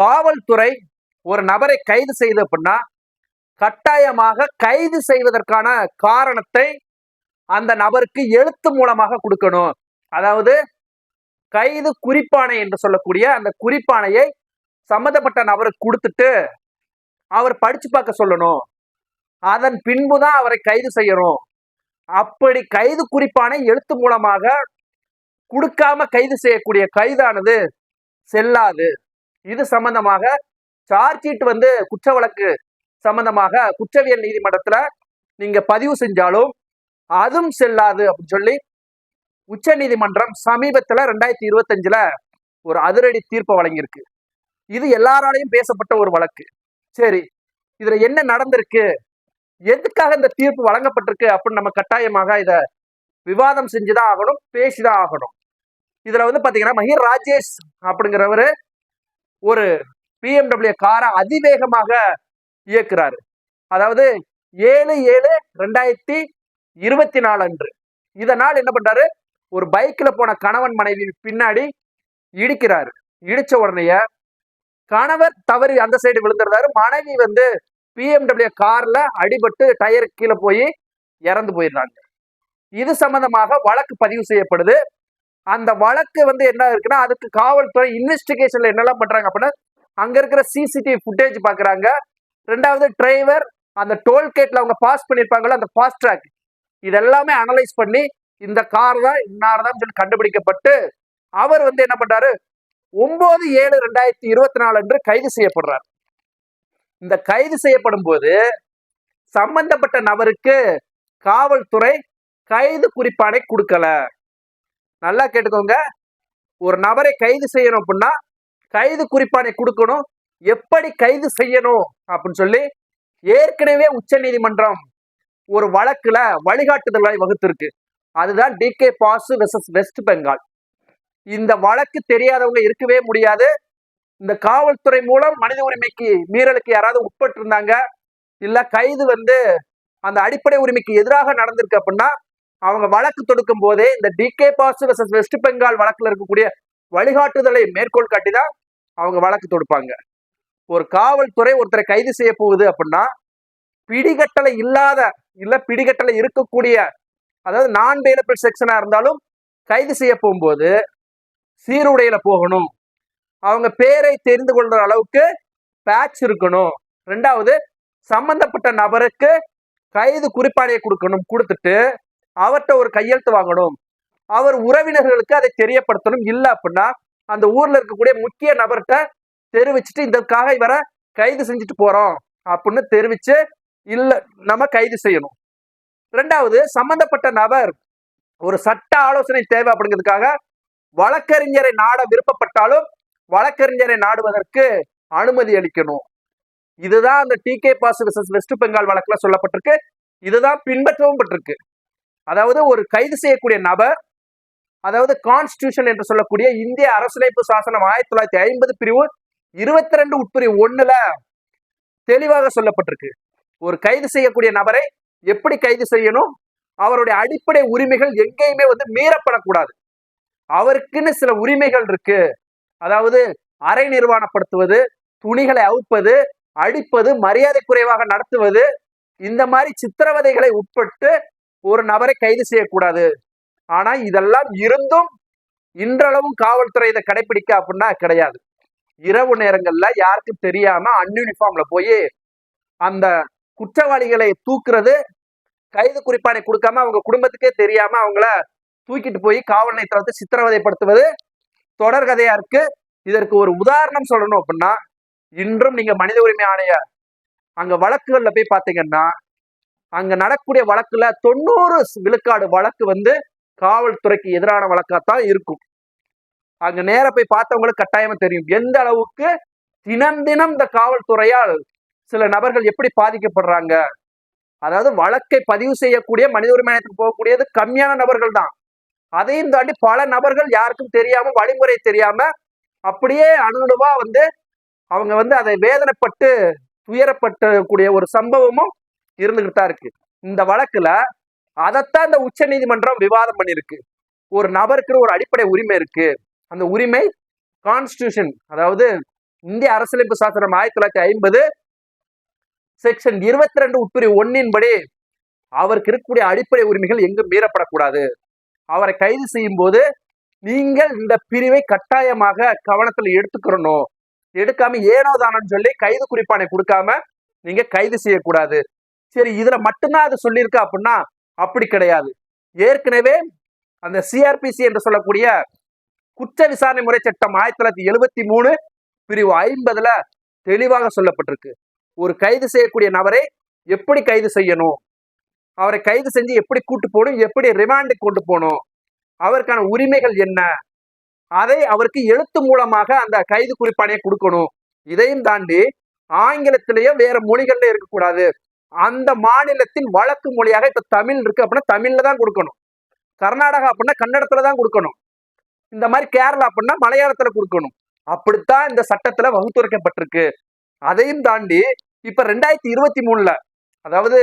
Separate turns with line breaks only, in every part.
காவல்துறை ஒரு நபரை கைது செய்து அப்படின்னா கட்டாயமாக கைது செய்வதற்கான காரணத்தை அந்த நபருக்கு எழுத்து மூலமாக கொடுக்கணும். அதாவது கைது குறிப்பானை என்று சொல்லக்கூடிய அந்த குறிப்பானையை சம்மந்தப்பட்ட நபருக்கு கொடுத்துட்டு அவர் படிச்சு பார்க்க சொல்லணும். அதன் பின்புதான் அவரை கைது செய்யணும். அப்படி கைது குறிப்பானை எழுத்து மூலமாக கொடுக்காம கைது செய்யக்கூடிய கைதானது செல்லாது. இது சம்பந்தமாக சார்ஜ் ஷீட் வந்து குற்ற வழக்கு சம்பந்தமாக குற்றவியல் நீதிமன்றத்தில் நீங்க பதிவு செஞ்சாலும் அதுவும் செல்லாது அப்படின்னு சொல்லி உச்ச நீதிமன்றம் சமீபத்தில் ரெண்டாயிரத்தி இருபத்தஞ்சில் ஒரு அதிரடி தீர்ப்பை வழங்கியிருக்கு. இது எல்லாராலையும் பேசப்பட்ட ஒரு வழக்கு. சரி இதில் என்ன நடந்திருக்கு? எதுக்காக இந்த தீர்ப்பு வழங்கப்பட்டிருக்கு அப்படின்னு நம்ம கட்டாயமாக இதை விவாதம் செஞ்சுதான் ஆகணும் பேசிதான் ஆகணும். இதில் வந்து பார்த்தீங்கன்னா மஹிர் ராஜேஷ் அப்படிங்கிறவரு ஒரு பிஎம்டபிள்யூ காரை அதிவேகமாக இயக்குறாரு. அதாவது ஏழு ஏழு ரெண்டாயிரத்தி இருபத்தி நாலு அன்று. இதனால் என்ன பண்றாரு? ஒரு பைக்ல போன கணவன் மனைவி பின்னாடி இடிக்கிறாரு. இடிச்ச உடனேயே கணவர் தவறி அந்த சைடு விழுந்துடுறாரு. மனைவி வந்து பிஎம்டபிள்யூ கார்ல அடிபட்டு டயர் கீழே போய் இறந்து போயிடுறாங்க. இது சம்பந்தமாக வழக்கு பதிவு செய்யப்படுது. அந்த வழக்கு வந்து என்ன இருக்குன்னா அதுக்கு காவல்துறை இன்வெஸ்டிகேஷன்ல என்னெல்லாம் பண்றாங்க அப்படின்னா அங்க இருக்கிற சிசிடிவி ஃபுட்டேஜ் பாக்குறாங்க. ரெண்டாவது டிரைவர் அந்த டோல்கேட்ல அவங்க பாஸ் பண்ணியிருப்பாங்களோ அந்த ஃபாஸ்ட் ட்ராக் இதெல்லாமே அனலைஸ் பண்ணி இந்த கார் தான் இன்னார் தான் சொல்லி கண்டுபிடிக்கப்பட்டு அவர் வந்து என்ன பண்றாரு? ஒன்பது ஏழு ரெண்டாயிரத்தி இருபத்தி நாலு அன்று கைது செய்யப்படுறார். இந்த கைது செய்யப்படும் போது சம்பந்தப்பட்ட நபருக்கு காவல்துறை கைது குறிப்பாடை கொடுக்கல. நல்லா கேட்டுக்கோங்க. ஒரு நபரை கைது செய்யணும் அப்படின்னா கைது குறிப்பானை கொடுக்கணும். எப்படி கைது செய்யணும்? அப்படின்னு சொல்லி ஏற்கனவே உச்ச நீதிமன்றம் ஒரு வழக்குல வழிகாட்டுதல்களை வகுத்திருக்கு. அதுதான் D K Basu versus West Bengal இந்த வழக்கு தெரியாதவங்க இருக்கவே முடியாது. இந்த காவல்துறை மூலம் மனித உரிமைக்கு மீறலுக்கு யாராவது உட்பட்டு இருந்தாங்க இல்ல கைது வந்து அந்த அடிப்படை உரிமைக்கு எதிராக நடந்திருக்கு அப்படின்னா அவங்க வழக்கு தொடுக்கும் போதே இந்த டி கே பாசு வெஸ்ட் பெங்கால் வழக்கில் இருக்கக்கூடிய வழிகாட்டுதலை மேற்கோள் காட்டி தான் அவங்க வழக்கு தொடுப்பாங்க. ஒரு காவல்துறை ஒருத்தரை கைது செய்ய போகுது அப்படின்னா பிடிகட்டளை இல்லாத இல்ல பிடிகட்டளை இருக்கக்கூடிய அதாவது நான் பெயிலபிள் செக்ஷனா இருந்தாலும் கைது செய்ய போகும்போது சீருடையில போகணும். அவங்க பேரை தெரிந்து கொள்ற அளவுக்கு பேட்ச் இருக்கணும். ரெண்டாவது சம்பந்தப்பட்ட நபருக்கு கைது குறிப்பாடையை கொடுக்கணும் கொடுத்துட்டு அவர்கிட்ட ஒரு கையெழுத்து வாங்கணும். அவர் உறவினர்களுக்கு அதை தெரியப்படுத்தணும். இல்லை அப்படின்னா அந்த ஊர்ல இருக்கக்கூடிய முக்கிய நபர்கிட்ட தெரிவிச்சுட்டு இதற்காக இவரை கைது செஞ்சுட்டு போறோம் அப்படின்னு தெரிவிச்சு இல்ல நம்ம கைது செய்யணும். ரெண்டாவது சம்பந்தப்பட்ட நபர் ஒரு சட்ட ஆலோசனை தேவை அப்படிங்கிறதுக்காக வழக்கறிஞரை நாட விருப்பப்பட்டாலும் வழக்கறிஞரை நாடுவதற்கு அனுமதி அளிக்கணும். இதுதான் அந்த டி கே பாஸ் வெஸ்ட் பெங்கால் வழக்குல சொல்லப்பட்டிருக்கு. இதுதான் பின்பற்றவும் பட்டிருக்கு. அதாவது ஒரு கைது செய்யக்கூடிய நபர் அதாவது கான்ஸ்டியூஷன் என்று சொல்லக்கூடிய இந்திய அரசியலமைப்பு சாசனம் ஆயிரத்தி தொள்ளாயிரத்தி ஐம்பது பிரிவு இருபத்தி ரெண்டு உட்பிரிவு ஒண்ணுல தெளிவாக சொல்லப்பட்டிருக்கு. ஒரு கைது செய்யக்கூடிய நபரை எப்படி கைது செய்யணும்? அவருடைய அடிப்படை உரிமைகள் எங்கேயுமே வந்து மீறப்படக்கூடாது. அவருக்குன்னு சில உரிமைகள் இருக்கு. அதாவது அரை நிர்வாணப்படுத்துவது துணிகளை அவுப்பது அடிப்பது மரியாதை குறைவாக நடத்துவது இந்த மாதிரி சித்திரவதைகளை உட்பட்டு ஒரு நபரை கைது செய்யக்கூடாது. ஆனா இதெல்லாம் இருந்தும் இன்றளவும் காவல்துறை இதை கடைபிடிக்க அப்படின்னா கிடையாது. இரவு நேரங்கள்ல யாருக்கும் தெரியாம அன்யூனிஃபார்ம்ல போய் அந்த குற்றவாளிகளை தூக்குறது கைது குறிப்பானை கொடுக்காம அவங்க குடும்பத்துக்கே தெரியாம அவங்கள தூக்கிட்டு போய் காவல் நிலையத்தில் சித்திரவதைப்படுத்துவது தொடர்கதையா இருக்கு. இதற்கு ஒரு உதாரணம் சொல்லணும் அப்படின்னா இன்றும் நீங்க மனித உரிமை ஆணைய அங்க வழக்குகள்ல போய் பாத்தீங்கன்னா அங்க நடக்கக்கூடிய வழக்குல தொண்ணூறு விழுக்காடு வழக்கு வந்து காவல்துறைக்கு எதிரான வழக்காத்தான் இருக்கும். அங்க நேர போய் பார்த்தவங்களுக்கு கட்டாயமா தெரியும். எந்த அளவுக்கு தினம் தினம் இந்த காவல்துறையால் சில நபர்கள் எப்படி பாதிக்கப்படுறாங்க? அதாவது வழக்கை பதிவு செய்யக்கூடிய மனித உரிமை போகக்கூடியது கம்மியான நபர்கள் தான். அதையும் தாண்டி பல நபர்கள் யாருக்கும் தெரியாம வழிமுறை தெரியாம அப்படியே அணுவா வந்து அவங்க வந்து அதை வேதனைப்பட்டு துயரப்பட்டக்கூடிய ஒரு சம்பவமும் இருந்துகிட்டு தான் இருக்கு. இந்த வழக்குல அதைத்தான் இந்த உச்ச நீதிமன்றம் விவாதம் பண்ணியிருக்கு. ஒரு நபருக்கு ஒரு அடிப்படை உரிமை இருக்கு. அந்த உரிமை கான்ஸ்டியூஷன் அதாவது இந்திய அரசியலமைப்பு சாசனம் ஆயிரத்தி தொள்ளாயிரத்தி ஐம்பது செக்ஷன் இருபத்தி ரெண்டு உட்பிரிவு ஒன்னின்படி அவருக்கு இருக்கக்கூடிய அடிப்படை உரிமைகள் எங்கும் மீறப்படக்கூடாது. அவரை கைது செய்யும் போது நீங்கள் இந்த பிரிவை கட்டாயமாக கவனத்தில் எடுத்துக்கிறணும் எடுக்காம ஏனோ தானோன்னு சொல்லி கைது குறிப்பானை கொடுக்காம நீங்க கைது செய்யக்கூடாது. சரி இதுல மட்டும்தான் அது சொல்லியிருக்கா அப்படின்னா அப்படி கிடையாது. ஏற்கனவே அந்த சிஆர்பிசி என்று சொல்லக்கூடிய குற்ற விசாரணை முறை சட்டம் ஆயிரத்தி தொள்ளாயிரத்தி எழுபத்தி மூணு பிரிவு ஐம்பதுல தெளிவாக சொல்லப்பட்டிருக்கு. ஒரு கைது செய்யக்கூடிய நபரை எப்படி கைது செய்யணும்? அவரை கைது செஞ்சு எப்படி கூட்டு போகணும்? எப்படி ரிமாண்டுக்கு கொண்டு போகணும்? அவருக்கான உரிமைகள் என்ன? அதை அவருக்கு எழுத்து மூலமாக அந்த கைது குறிப்பானையை கொடுக்கணும். இதையும் தாண்டி ஆங்கிலத்திலேயே வேற மொழிகள்ல இருக்கக்கூடாது. அந்த மாநிலத்தின் வழக்கு மொழியாக இப்ப தமிழ் இருக்கு அப்படின்னா தமிழ்ல தான் கொடுக்கணும். கர்நாடகா அப்படின்னா கன்னடத்துல தான் கொடுக்கணும். இந்த மாதிரி கேரளா அப்படின்னா மலையாளத்துல கொடுக்கணும். அப்படித்தான் இந்த சட்டத்துல வகுத்துரைக்கப்பட்டிருக்கு. அதையும் தாண்டி இப்ப ரெண்டாயிரத்தி இருபத்தி மூணுல அதாவது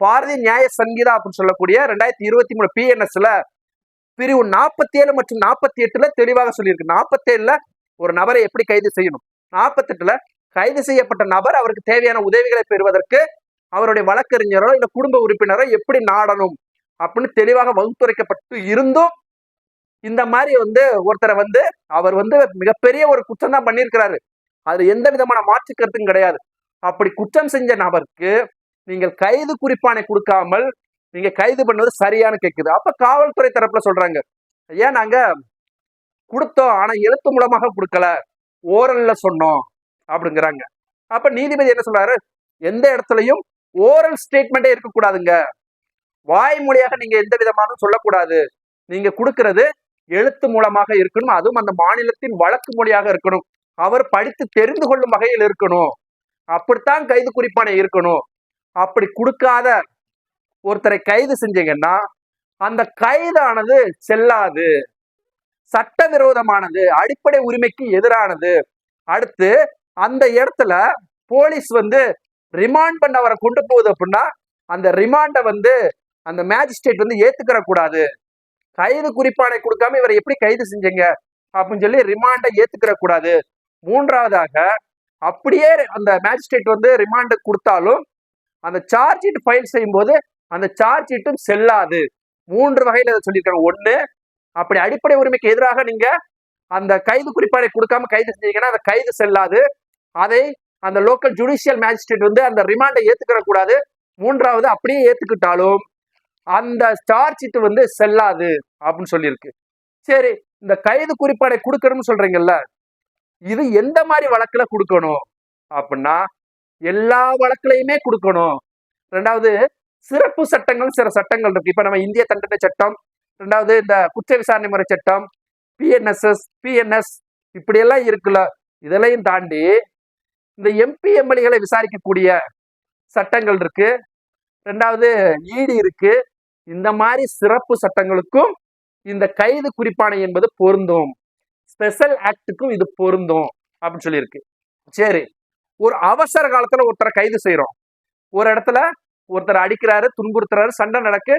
பாரதி நியாய சங்கீதா அப்படின்னு சொல்லக்கூடிய ரெண்டாயிரத்தி இருபத்தி மூணு பிஎன்எஸ்ல பிரிவு நாற்பத்தி ஏழு மற்றும் நாற்பத்தி எட்டுல தெளிவாக சொல்லியிருக்கு. நாற்பத்தி ஏழுல ஒரு நபரை எப்படி கைது செய்யணும்? நாற்பத்தி எட்டுல கைது செய்யப்பட்ட நபர் அவருக்கு தேவையான உதவிகளை பெறுவதற்கு அவருடைய வழக்கறிஞரோ இல்லை குடும்ப உறுப்பினரோ எப்படி நாடணும் அப்படின்னு தெளிவாக வகுத்துரைக்கப்பட்டு இருந்தும் இந்த மாதிரி வந்து ஒருத்தரை வந்து அவர் வந்து மிகப்பெரிய ஒரு குற்றம் தான் பண்ணியிருக்கிறாரு. அது எந்த விதமான மாற்றுக்கருத்தும் கிடையாது. அப்படி குற்றம் செஞ்ச நபருக்கு நீங்கள் கைது குறிப்பானை கொடுக்காமல் நீங்க கைது பண்ணது சரியானு கேட்குது அப்ப காவல்துறை தரப்புல சொல்றாங்க ஏன் நாங்க கொடுத்தோம் ஆனா எழுத்து மூலமாக கொடுக்கல ஓரல்ல சொன்னோம் அப்படிங்கிறாங்க. அப்ப நீதிபதி என்ன சொல்றாரு எந்த இடத்துலையும் ஓரல் ஸ்டேட்மெண்டே இருக்கக்கூடாதுங்க. வாய்மொழியாக நீங்க எந்த விதமான சொல்லக்கூடாது. நீங்க கொடுக்கறது எழுத்து மூலமாக இருக்கணும். அதுவும் அந்த மாநிலத்தின் வழக்கு மொழியாக இருக்கணும். அவர் படித்து தெரிந்து கொள்ளும் வகையில் இருக்கணும். அப்படித்தான் கைது குறிப்பானை இருக்கணும். அப்படி கொடுக்காத ஒருத்தரை கைது செஞ்சீங்கன்னா அந்த கைதானது செல்லாது. சட்டவிரோதமானது. அடிப்படை உரிமைக்கு எதிரானது. அடுத்து அந்த இடத்துல போலீஸ் வந்து ரிமாண்ட் பண்ண அவரை கொண்டு போகுது அப்படின்னா அந்த ரிமாண்டை வந்து அந்த மேஜிஸ்ட்ரேட் வந்து ஏத்துக்கிற கூடாது கைது குறிப்பானை கொடுக்காம இவரை எப்படி கைது செஞ்சீங்க? அப்படின்னு சொல்லி ரிமாண்டை ஏத்துக்கிற கூடாது மூன்றாவதாக அப்படியே அந்த மேஜிஸ்ட்ரேட் வந்து ரிமாண்டு கொடுத்தாலும் அந்த சார்ஜ் ஷீட் ஃபைல் செய்யும் போது அந்த சார்ஜ் ஷீட்டும் செல்லாது. மூன்று வகையில் அதை சொல்லியிருக்காங்க. ஒன்று அப்படி அடிப்படை உரிமைக்கு எதிராக நீங்க அந்த கைது குறிப்பாடை கொடுக்காம கைது செஞ்சீங்கன்னா அந்த கைது செல்லாது. அதை அந்த லோக்கல் ஜுடிஷியல் மேஜிஸ்ட்ரேட் வந்து அந்த ரிமாண்டை ஏத்துக்கிற கூடாது. மூன்றாவது அப்படியே ஏத்துக்கிட்டாலும் அந்த சார்ஜ் ஷீட் வந்து செல்லாது அப்படின்னு சொல்லியிருக்கு. சரி இந்த கைது குறிப்பாடை கொடுக்கணும்னு சொல்றீங்கல்ல இது எந்த மாதிரி வழக்குல கொடுக்கணும் அப்படின்னா எல்லா வழக்குலையுமே கொடுக்கணும். ரெண்டாவது சிறப்பு சட்டங்கள் சில சட்டங்கள் இருக்கு. இப்ப நம்ம இந்திய தண்டனை சட்டம் ரெண்டாவது இந்த குற்ற விசாரணை முறை சட்டம் பிஎன்எஸ்எஸ் பிஎன்எஸ் இப்படியெல்லாம் இருக்குல்ல இதெல்லாம் தாண்டி இந்த எம்பி எம்எல்ஏகளை விசாரிக்கக்கூடிய சட்டங்கள் இருக்கு. ரெண்டாவது ஈடு இருக்கு. இந்த மாதிரி சிறப்பு சட்டங்களுக்கும் இந்த கைது குறிப்பானை என்பது பொருந்தும். ஸ்பெஷல் ஆக்டுக்கும் இது பொருந்தும் அப்படின்னு சொல்லியிருக்கு. சரி ஒரு அவசர காலத்துல ஒருத்தரை கைது செய்யறோம் ஒரு இடத்துல ஒருத்தர் அடிக்கிறாரு துன்புறுத்துறாரு சண்டை நடக்கு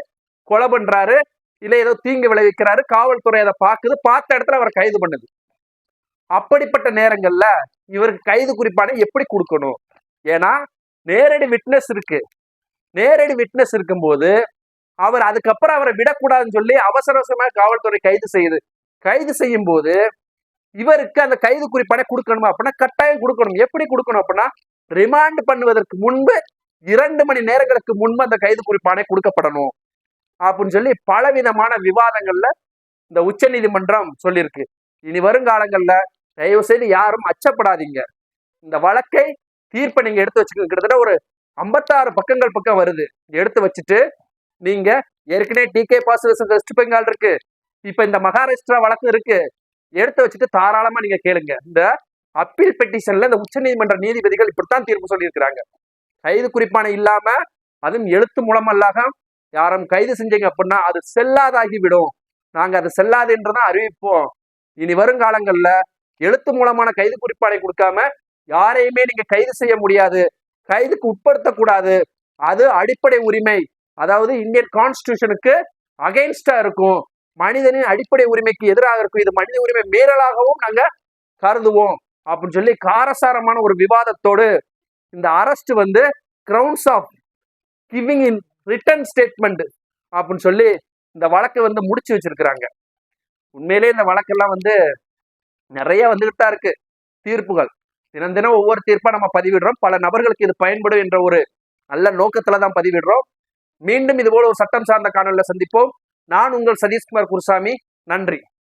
கொலை பண்றாரு இல்ல ஏதோ தீங்கு விளைவிக்கிறாரு காவல்துறை அதை பார்க்குது பார்த்த இடத்துல அவரை கைது பண்ணுது. அப்படிப்பட்ட நேரங்கள்ல இவருக்கு கைது குறிப்பானை எப்படி கொடுக்கணும்? ஏன்னா நேரடி விட்னஸ் இருக்கு. நேரடி விட்னஸ் இருக்கும்போது அவர் அதுக்கப்புறம் அவரை விடக்கூடாதுன்னு சொல்லி அவசர அவசரமாக காவல்துறை கைது செய்யுது கைது செய்யும் போது இவருக்கு அந்த கைது குறிப்பானை கொடுக்கணுமா அப்படின்னா கட்டாயம் கொடுக்கணும். எப்படி கொடுக்கணும் அப்படின்னா ரிமாண்ட் பண்ணுவதற்கு முன்பு இரண்டு மணி நேரங்களுக்கு முன்பு அந்த கைது குறிப்பானை கொடுக்கப்படணும். அப்படின்னு சொல்லி பலவிதமான விவாதங்கள்ல இந்த உச்ச நீதிமன்றம் சொல்லியிருக்கு. இனி வருங்காலங்கள்ல தயவு செய்து யாரும் அச்சப்படாதீங்க. இந்த வழக்கை தீர்ப்பை நீங்க எடுத்து வச்சுக்க கிட்டத்தட்ட ஒரு ஐம்பத்தாறு பக்கங்கள் பக்கம் வருது. எடுத்து வச்சுட்டு நீங்க ஏற்கனவே டி கே பாஸ் வெஸ்ட் பெங்கால் இருக்கு. இப்ப இந்த மகாராஷ்டிரா வழக்கு இருக்கு. எடுத்து வச்சுட்டு தாராளமா நீங்க கேளுங்க. இந்த அப்பீல் பெட்டிஷன்ல இந்த உச்ச நீதிமன்ற நீதிபதிகள் இப்படித்தான் தீர்ப்பு சொல்லியிருக்கிறாங்க. கைது குறிப்பான இல்லாம அதுவும் எழுத்து மூலமல்லாக யாரும் கைது செஞ்சீங்க அப்படின்னா அது செல்லாதாகி விடும். நாங்க அது செல்லாதுன்றதான் அறிவிப்போம். இனி வருங்காலங்கள்ல எழுத்து மூலமான கைது குறிப்பாடை கொடுக்காம யாரையுமே நீங்க கைது செய்ய முடியாது. கைதுக்கு உட்படுத்தக்கூடாது. அது அடிப்படை உரிமை. அதாவது இந்தியன் கான்ஸ்டியூஷனுக்கு அகைன்ஸ்டா இருக்கும். மனிதனின் அடிப்படை உரிமைக்கு எதிராக இருக்கும். இது மனித உரிமை மீறலாகவும் நாங்க கருதுவோம். அப்படின்னு சொல்லி காரசாரமான ஒரு விவாதத்தோடு இந்த அரஸ்ட் வந்து grounds of giving in written statement அப்படின்னு சொல்லி இந்த வழக்கை வந்து முடிச்சு வச்சிருக்கிறாங்க. உண்மையிலேயே இந்த வழக்கெல்லாம் வந்து நிறைய வந்துகிட்டா இருக்கு தீர்ப்புகள். தினம் தினம் ஒவ்வொரு தீர்ப்பா நம்ம பதிவிடுறோம். பல நபர்களுக்கு இது பயன்படும் என்ற ஒரு நல்ல நோக்கத்துல தான் பதிவிடுறோம். மீண்டும் இது போல ஒரு சட்டம் சார்ந்த காணொலியில் சந்திப்போம். நான் உங்கள் சதீஷ்குமார் குருசாமி. நன்றி.